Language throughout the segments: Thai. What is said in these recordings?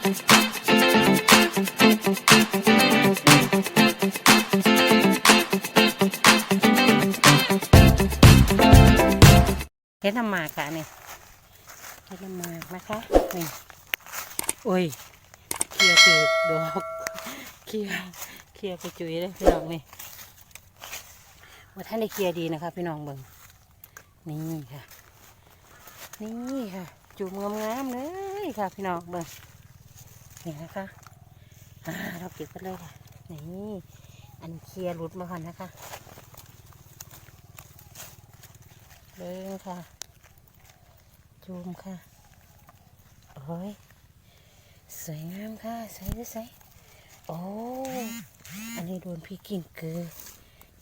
เฮ็ดน้ำหมากค่ะนี่เฮ็ดน้ำหมากนะคะนี่โอ้ยเคลียร์ตืดดอกเคลียร์เคลียร์ไปจุยเลยพี่น้องนี่ว่าท่านได้เคลียร์ดีนะคะ พี่น้องเบิ่งนี่ค่ะ นี่ค่ะ จุ่มงามๆเลยค่ะ พี่น้องเบิ่ง นี่นะคะอ่าเราเก็บกันเลยค่ะนี่อันเคลียร์หลุดมาก่อนนะคะเบิ่งค่ะจูมค่ะโอ้ยสวยงามค่ะใส่ด้วยใส่โอ้อันนี้โดนพี่กิ่งเกือ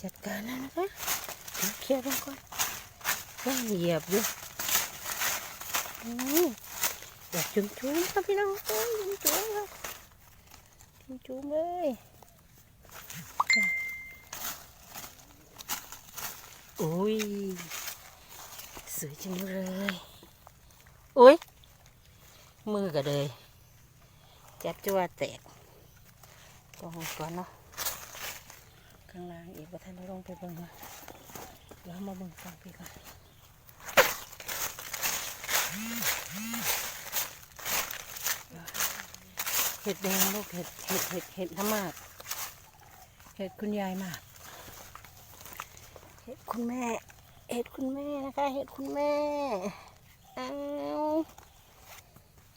จัดการแล้วนะคะเคลียร์ลงก่อนก็เหยียบอยู่ อืมอยากจุ่มจุ่มครับพี่น้องโอ้ยจุ่มจุ่มครับจุ่มจุ่มเลยโอ้ยสวยจังเลยโอ้ยมือก็เลยจับจัวแตกต้องก่อนเนาะข้างล่างอีกว่าท่านลงไปเบิ่งมาเดี๋ยวมาเบิ่งฟังพี่ก่อน เห็ดแดงลูกเห็ดเห็ดเห็ดเห็ดน้ำมากเห็ดคุณยายมากเห็ดคุณแม่ เห็ดคุณแม่นะคะ เห็ดคุณแม่เอา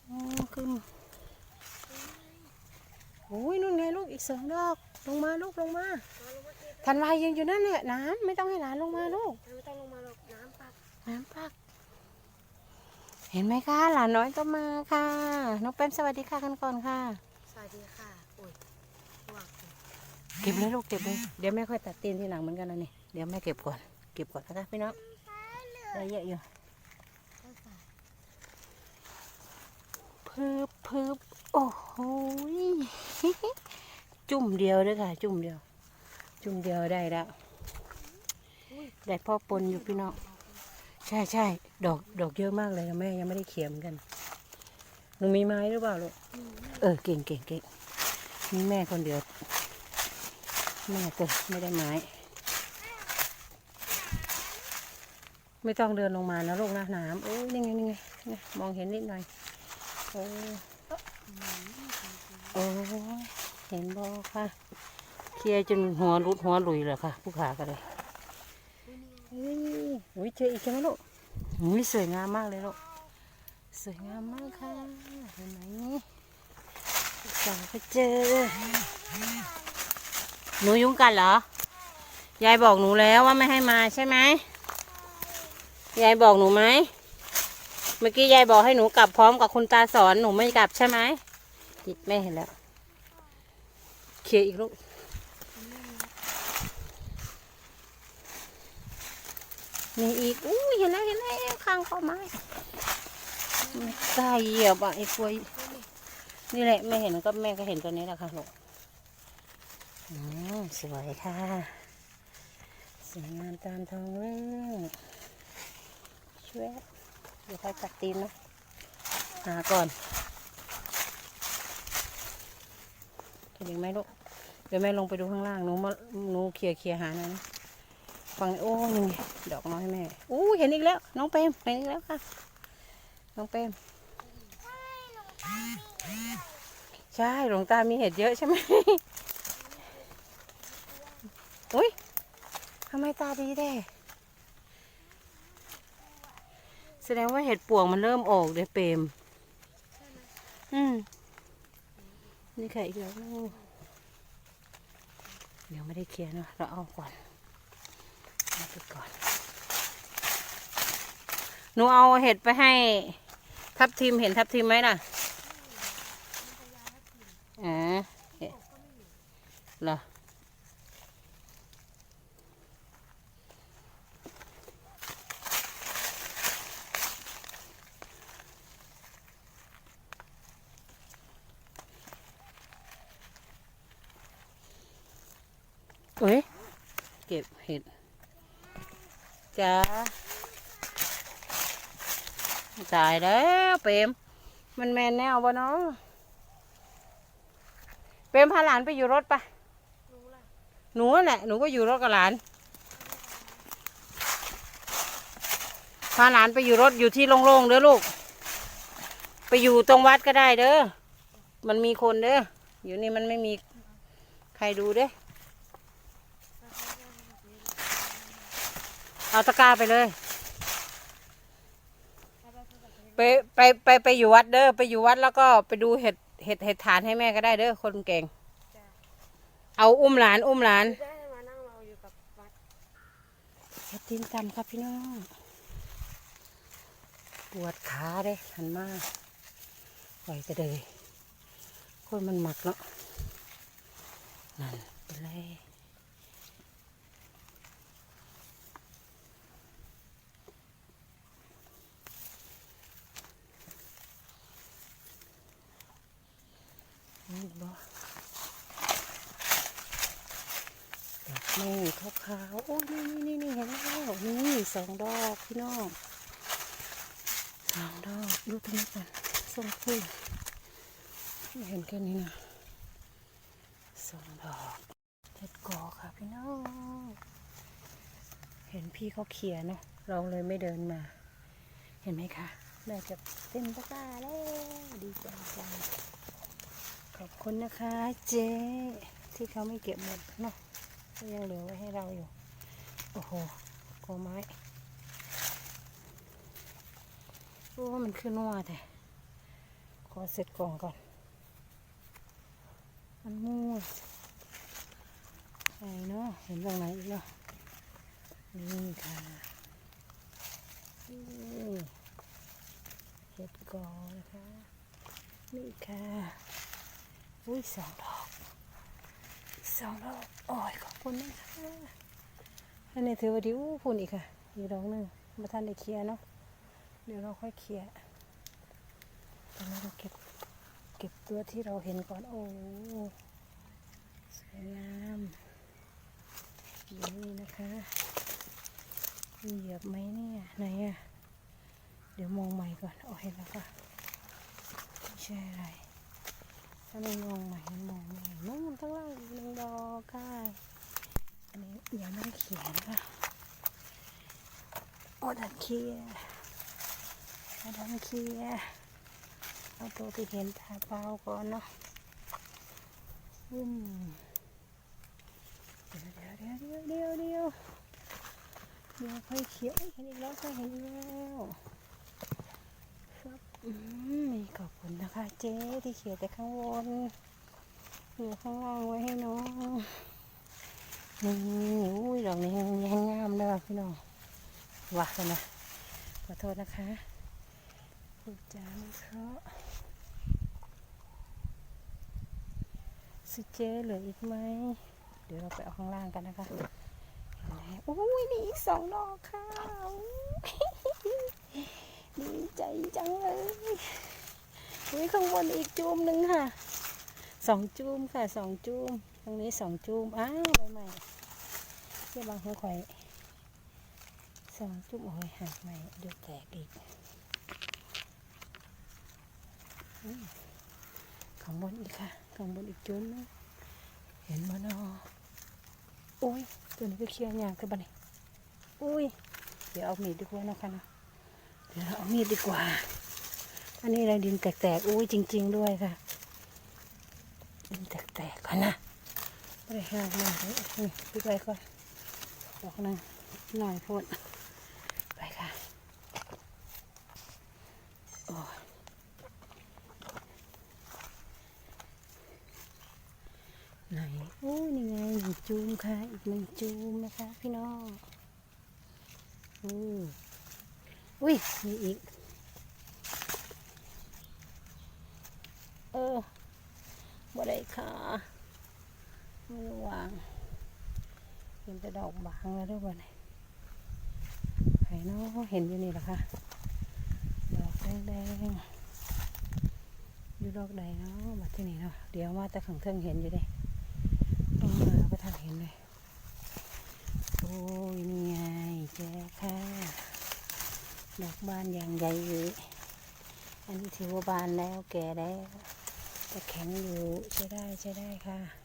เอาขึ้นโอ้ยนู่นไงลูกอีกสองดอกลงมาลูกลงมาทันวายยังอยู่นั่นแหละน้ำไม่ต้องให้หลานลงมาลูก ไม่ต้องลงมาหรอกน้ำปัก น้ำพัก เห็นไหมคะ หลานน้อยก็มาค่ะ น้องเป้มสวัสดีค่ะกันก่อนค่ะ สวัสดีค่ะอุ้ยว่าเก็บเลยลูกเก็บเลยเดี๋ยวแม่ค่อยตัดตีนทีหลังเหมือนกันนะนี่เดี๋ยวแม่เก็บก่อนเก็บก่อนนะคะพี่น้องได้เยอะอยู่พึบพึบโอ้โหยจุ่มเดียวเด้วยค่ะ จุ่มเดียว จุ่มเดียวได้แล้วได้พ่อปนอยู่พี่น้องใช่ใช่ ดอกดอกเยอะมากเลยนะแม่ยังไม่ได้เขียเหมอนกันหนูมีไม้หรือเปล่าลูกเออเก่งเก่งเก่งมีแม่คนเดียวแม่ก็ไม่ได้ไม้ ไม่ต้องเดินลงมานะลูกนะน้ำโอ้ยนี่ไงนี่ไงนี่มองเห็นนิดหน่อยโอ้ยโอ้ยเห็นบอค่ะเคลียร์จนหัวรุดหัวหลุยเลยค่ะ ผู้ขาก็เลยเฮ้ยอุ้ยเจออีกใช่ไหมลูก อุ้ยสวยงามมากเลยลูก สวยงามมากค่ะ เห็นไหมสาวก็เจอ หนูยุ่งกันเหรอ ยายบอกหนูแล้วว่าไม่ให้มาใช่ไหม ยายบอกหนูไหม เมื่อกี้ยายบอกให้หนูกลับพร้อมกับคุณตาสอนหนูไม่กลับใช่ไหมจิตแม่เห็นแล้ว เคลียร์อีกลูก มีอีกอู้เห็นแล้วเห็นแล้วข้างเข้าไม้ไม่กล้าเหยียบอะไอ้กล้วยนี่แหละแม่เห็นก็แม่ก็เห็นตัวนี้แหละค่ะลูกอืมสวยค่ะสวยงามตามทองเรื่องช่วยเดี๋ยวค่อยตัดตีนนะหาก่อนเห็นไหมลูกเดี๋ยวแม่ลงไปดูข้างล่างหนูมาหนูเคลียร์เคลียร์หาหน่อยนะ ฟังโอ้นี่ไงดอกน้อยแม่อู้เห็นอีกแล้ว น้องเปมเห็นอีกแล้วค่ะ น้องเปมใช่หลวงตามีเห็ดเยอะใช่ไหมอุ้ยทำไมตาดีแด้แสดงว่าเห็ดปวงมันเริ่มออกเลยเปมอืมนี่ไข่อีกแล้วเดี๋ยวไม่ได้เคลียร์เนาะเราเอาก่อน เอาไปก่อน หนูเอาเห็ดไปให้ ทับทิมเห็นทับทิมไหมน่ะอ๋อเอ๊ะเหรอเอ้ยเก็บเห็ด จ้าตายแล้วเปรมมันแมนแนวบ่เนาะเปรมพาหลานไปอยู่รถปะหนูแหละหนูก็อยู่รถกับหลานพาหลานไปอยู่รถอยู่ที่โล่งๆเด้อลูก ไปอยู่ตรงวัดก็ได้เด้อมันมีคนเด้ออยู่นี่มันไม่มีใครดูเด้อ เอาตะกร้าไปเลย ไปไปไปไปอยู่วัดเด้อไปอยู่วัดแล้วก็ไปดูเห็ดเห็ดเห็ดฐานให้แม่ก็ได้เด้อคนเก่งจ้ะเอาอุ้มหลานอุ้มหลานได้มานั่งรออยู่กับวัดเฮ็ดตีนตำครับพี่น้อง ปวดขาเด้หันมาปล่อยจะเลยคนมันหมักเนาะนั่นไปเลย บ่ดอกไม้ขาวๆโอ้ยนี่นี่นี่เห็นแล้วนี่สองดอกพี่น้องสองดอกดูตรงนี้ก่อนส้มคุยไม่เห็นแค่นี้นะสองดอกเจ็ดกอค่ะพี่น้อง เห็นพี่เขาเขียเนาะเราเลยไม่เดินมา เห็นไหมคะแม่จะเต็มตะกร้าแล้วดีใจจัง ขอบคุณนะคะเจ๊ที่เขาไม่เก็บหมดเนาะก็ยังเหลือไว้ให้เราอยู่ โอ้โหกอไม้โอ้มันขึ้นนัวแต่ขอเสร็จกล่องก่อน มันมั่วไหนเนาะเห็นตรงไหนอีกเนาะนี่ค่ะนี่เห็ดกอนะคะนี่ค่ะ อุ้ยสองดอกสองดอกโอ้ยขอบคุณนะคะอันนี้ถือว่าดีอู้พุ่นอีกค่ะ อีกดอกหนึ่งมาท่านได้เคลียร์เนาะเดี๋ยวเราค่อยเคลียร์ตอนนี้เราเก็บเก็บตัวที่เราเห็นก่อนโอ้สวยงามอยู่นี่นะคะเหยียบไหมเนี่ยไหนอะเดี๋ยวมองใหม่ก่อนเอาเห็นแล้วค่ะไม่ใช่อะไร ถ้าไม่มองใหม่มันมองไม่เห็นนู่นข้างล่างหนึ่งดอกค่ะอันนี้ยังไม่ได้เขียนค่ะโอ้ดันเคลียร์โอ้ดันเคลียร์เอาตัวที่เห็นตาเปล่าก่อนเนาะอืมเดี๋ยวเดี๋ยวเดี๋ยวเดี๋ยวเดี๋ยวเดี๋ยวเดี๋ยวค่อยเขียนเห็นอีกแล้วค่ะเห็นอีกแล้ว มมีขอบคุณนะคะ เจ๊ที่เขียนแต่ข้างบนอยู่ข้างล่างไว้ให้น้องนี่อุ้ยดอกนี้ยังงามเลยพี่น้องว่ะกันนะขอโทษนะคะพูดจาไม่เพราะสิเจเหลืออีกไหม เดี๋ยวเราไปเอาข้างล่างกันนะคะอุ้ยนี่อีกสองดอกค่ะ ดีใจจังเลยอุ้ยข้างบนอีกจูมหนึ่งค่ะสองจูมค่ะสองจูม ตรงนี้สองจูมอ้าวใบใหม่เที่ยบางหัวข่อยสองจูมโอ้ยหักใหม่เดือดแตกอีกข้างบนอีกค่ะข้างบนอีกจูมนึงเห็นมันอ๋อโอ้ยตัวนี้ก็เคลียร์ยากกันบ้านี่อุ้ย เดี๋ยวเอาหมีดดีกว่านะคะนะ เดี๋ยวเอามีดดีกว่า อันนี้อะไรดินแตกๆอุ้ยจริง ๆ ด้วยค่ะดินแตกๆก่อนนะไม่ได้ห้ามากเลยนี่พี่ไปก่อนดอกหนึงหน่อยพูดไปค่ะโอ้ไหนโอ้ยนี่ไงหนึ่งจูมค่ะ อีกหนึ่งจูมนะคะ พี่น้องอือ อุ้ย มีอีก เออบ่ได้ค่ะไม่ได้วางเห็นแต่ดอกบางแล้วด้วยบ่เนี่ยไห้เนาะเห็นอยู่นี่แหละค่ะดอกแดงๆอยู่ดอกใดเนาะมาที่นี่เนาะเดี๋ยวมาแต่ขังเทิงเห็นอยู่ด้ต้องมาไปทันเห็นเลย โอ้ยนี่ไงแจ๊ค่ะ ดอกบานอย่างใหญ่เลยอันนี้ถือว่าบานแล้วแก่แล้วจะแข็งอยู่ใช้ได้ใช้ได้ค่ะ